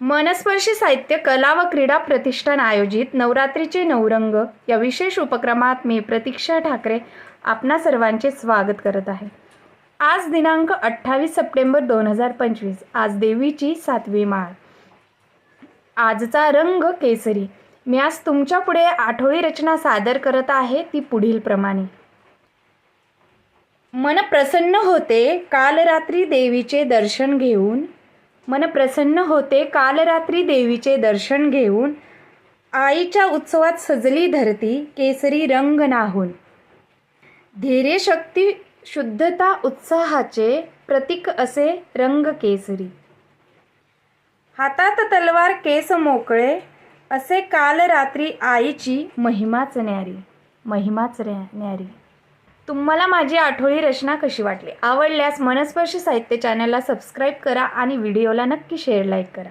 मनस्पर्शी साहित्य कला व क्रीडा प्रतिष्ठान आयोजित नवरात्रीचे नवरंग या विशेष उपक्रमात मी प्रतीक्षा ठाकरे आपणा सर्वांचे स्वागत करत आहे. आज दिनांक अठ्ठावीस सप्टेंबर दोन हजार पंचवीस आज देवीची सातवी माळ. आजचा रंग केसरी. मी आज तुमच्यापुढे आठवडी रचना सादर करत आहे ती पुढील प्रमाणे. मन प्रसन्न होते काल रात्री देवीचे दर्शन घेऊन मन प्रसन्न होते काल रात्री देवीचे दर्शन घेऊन आईच्या उत्सवात सजली धरती केसरी रंग नाहून. धैर्य शक्ती शुद्धता उत्साहाचे प्रतीक असे रंग केसरी. हातात तलवार केस मोकळे असे काल रात्री आईची महिमाच न्यारी महिमाच न्यारी. तुम्हाला माझी आठवळी रचना कशी वाटली? आवडल्यास मनस्पर्शी साहित्य चॅनलला सबस्क्राईब करा आणि व्हिडिओला नक्की शेअर लाईक करा.